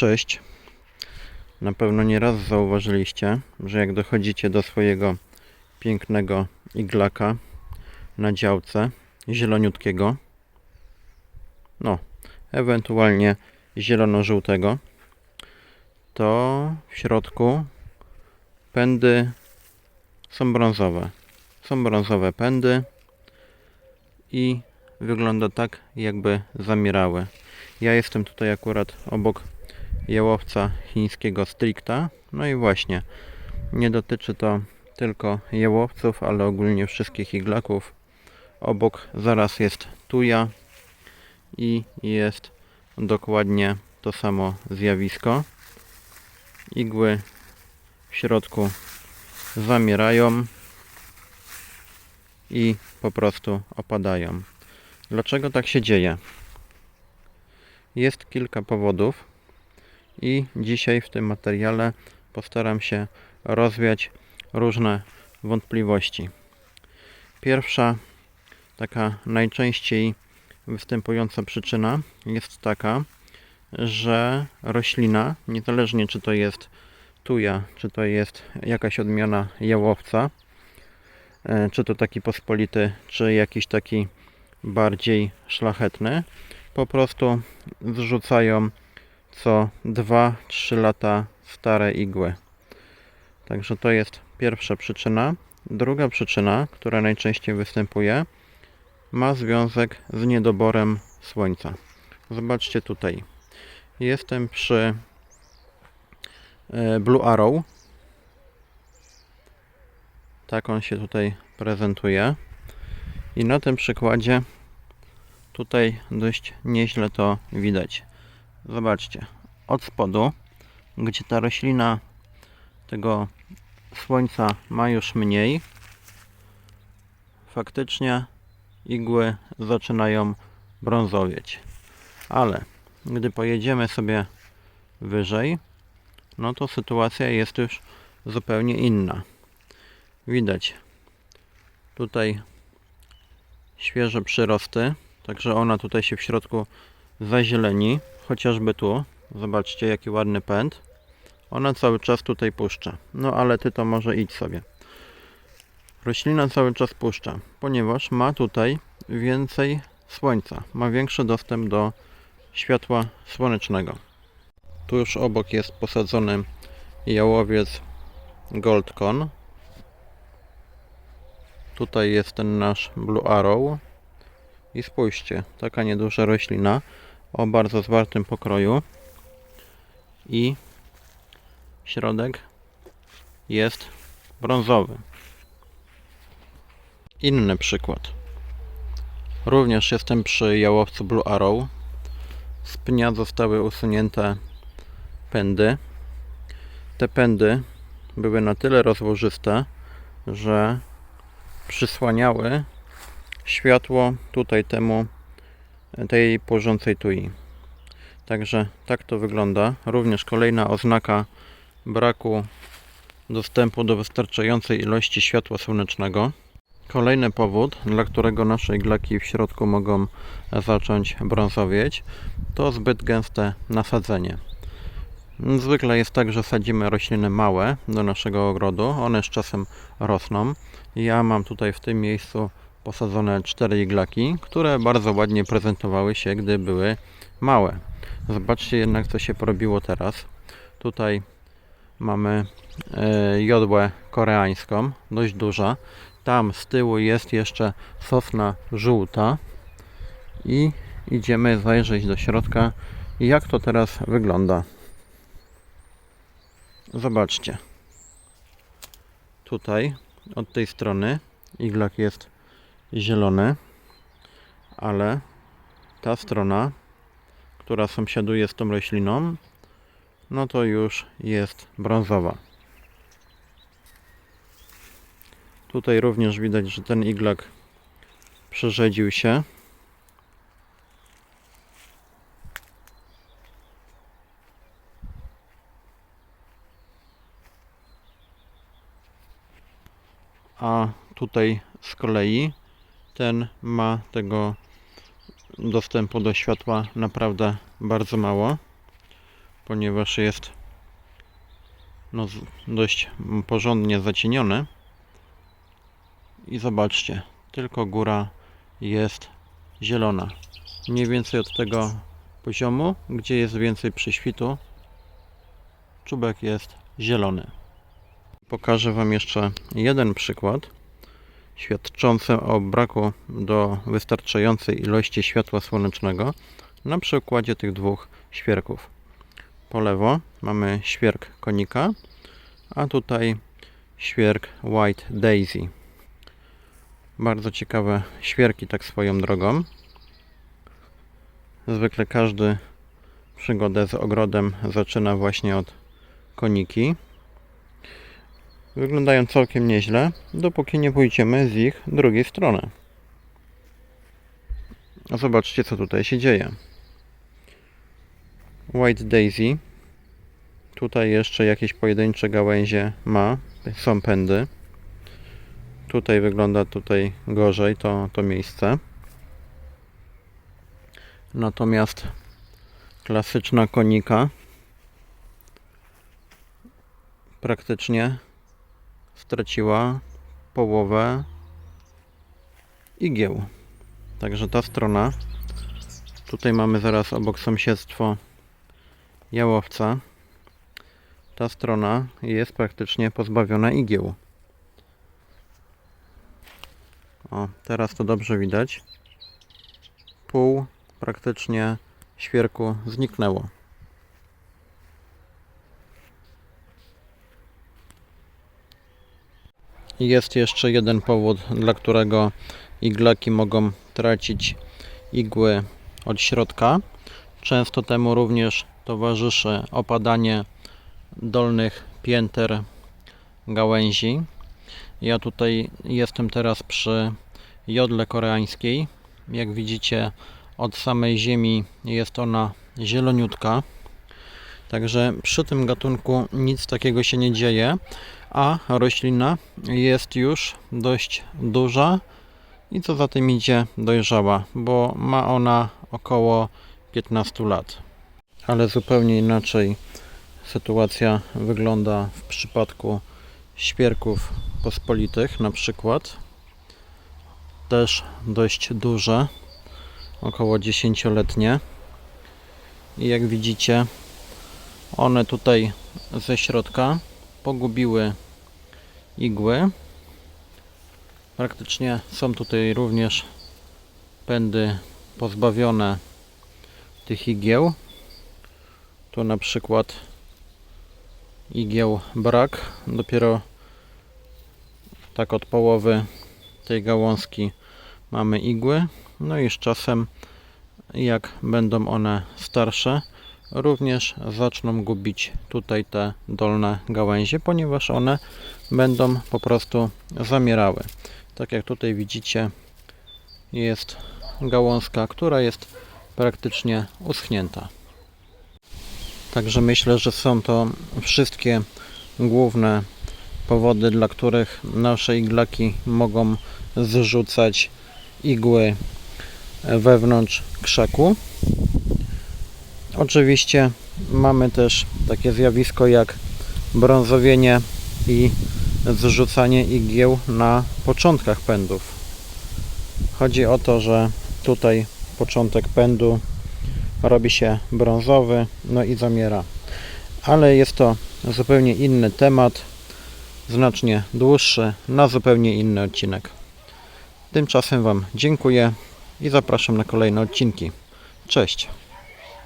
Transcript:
Cześć. Na pewno nie raz zauważyliście, że jak dochodzicie do swojego pięknego iglaka na działce zieloniutkiego, no, ewentualnie zielono-żółtego, to w środku pędy są brązowe. Są brązowe pędy i wygląda tak, jakby zamierały. Ja jestem tutaj akurat obok jałowca chińskiego stricta. No i właśnie, nie dotyczy to tylko jałowców, ale ogólnie wszystkich iglaków. Obok zaraz jest tuja i jest dokładnie to samo zjawisko. Igły w środku zamierają i po prostu opadają. Dlaczego tak się dzieje? Jest kilka powodów i dzisiaj w tym materiale postaram się rozwiać różne wątpliwości. Pierwsza, taka najczęściej występująca przyczyna jest taka, że roślina, niezależnie czy to jest tuja, czy to jest jakaś odmiana jałowca, e, czy to taki pospolity, czy jakiś taki bardziej szlachetny, po prostu zrzucają co 2-3 lata stare igły. Także to jest pierwsza przyczyna. Druga przyczyna, która najczęściej występuje, ma związek z niedoborem słońca. Zobaczcie tutaj. Jestem przy e, Blue Arrow. Tak on się tutaj prezentuje. I na tym przykładzie tutaj dość nieźle to widać. Zobaczcie, od spodu, gdzie ta roślina tego słońca ma już mniej, faktycznie igły zaczynają brązowieć. Ale gdy pojedziemy sobie wyżej, no to sytuacja jest już zupełnie inna. Widać tutaj świeże przyrosty, także ona tutaj się w środku zazieleni, chociażby tu. Zobaczcie jaki ładny pęd. Ona cały czas tutaj puszcza. No ale ty to może idź sobie. Roślina cały czas puszcza, ponieważ ma tutaj więcej słońca. Ma większy dostęp do światła słonecznego. Tu już obok jest posadzony jałowiec Goldcon. Tutaj jest ten nasz Blue Arrow. I spójrzcie, taka nieduża roślina o bardzo zwartym pokroju. I środek jest brązowy. Inny przykład. Również jestem przy jałowcu Blue Arrow. Z pnia zostały usunięte pędy. Te pędy były na tyle rozłożyste, że przysłaniały światło tutaj temu tej porzącej tui. Także tak to wygląda. Również kolejna oznaka braku dostępu do wystarczającej ilości światła słonecznego. Kolejny powód, dla którego nasze iglaki w środku mogą zacząć brązowieć, to zbyt gęste nasadzenie. Zwykle jest tak, że sadzimy rośliny małe do naszego ogrodu, one z czasem rosną. Ja mam tutaj w tym miejscu posadzone cztery iglaki, które bardzo ładnie prezentowały się, gdy były małe. Zobaczcie jednak, co się porobiło teraz. Tutaj mamy e, jodłę koreańską, dość duża. Tam z tyłu jest jeszcze sosna żółta. I idziemy zajrzeć do środka, jak to teraz wygląda. Zobaczcie. Tutaj, od tej strony, iglak jest zielony, ale ta strona, która sąsiaduje z tą rośliną, no to już jest brązowa. Tutaj również widać, że ten iglak przerzedził się. A tutaj z kolei ten ma tego dostępu do światła naprawdę bardzo mało ponieważ jest no, dość porządnie zacieniony. I zobaczcie, tylko góra jest zielona. Mniej więcej od tego poziomu, gdzie jest więcej przyświtu, czubek jest zielony. Pokażę Wam jeszcze jeden przykład świadczący o braku do wystarczającej ilości światła słonecznego na przykładzie tych dwóch świerków. Po lewo mamy świerk konika, a tutaj świerk White Daisy. Bardzo ciekawe świerki, tak swoją drogą. Zwykle każdy przygodę z ogrodem zaczyna właśnie od koniki. Wyglądają całkiem nieźle, dopóki nie pójdziemy z ich drugiej strony. A Zobaczcie, co tutaj się dzieje. White Daisy. Tutaj jeszcze jakieś pojedyncze gałęzie ma. Są pędy. Tutaj wygląda tutaj gorzej to, to miejsce. Natomiast klasyczna konika praktycznie straciła połowę igieł. Także ta strona. Tutaj mamy zaraz obok sąsiedztwo jałowca. Ta strona jest praktycznie pozbawiona igieł. O, teraz to dobrze widać. Pół praktycznie świerku zniknęło. Jest jeszcze jeden powód, dla którego iglaki mogą tracić igły od środka. Często temu również towarzyszy opadanie dolnych pięter gałęzi. Ja tutaj jestem teraz przy jodle koreańskiej. Jak widzicie, od samej ziemi jest ona zieloniutka. Także przy tym gatunku nic takiego się nie dzieje, a roślina jest już dość duża i co za tym idzie dojrzała, bo ma ona około 15 lat. Ale zupełnie inaczej sytuacja wygląda w przypadku świerków pospolitych na przykład. Też dość duże, około 10-letnie. I jak widzicie, one tutaj ze środka pogubiły igły. Praktycznie są tutaj również pędy pozbawione tych igieł. Tu na przykład igieł brak. Dopiero tak od połowy tej gałązki mamy igły. No i z czasem, jak będą one starsze, również zaczną gubić tutaj te dolne gałęzie, ponieważ one będą po prostu zamierały. Tak jak tutaj widzicie, jest gałązka, która jest praktycznie uschnięta. Także myślę, że są to wszystkie główne powody, dla których nasze iglaki mogą zrzucać igły wewnątrz krzaku. Oczywiście mamy też takie zjawisko jak brązowienie i zrzucanie igieł na początkach pędów. Chodzi o to, że tutaj początek pędu robi się brązowy, no i zamiera. Ale jest to zupełnie inny temat, znacznie dłuższy, na zupełnie inny odcinek. Tymczasem Wam dziękuję i zapraszam na kolejne odcinki. Cześć!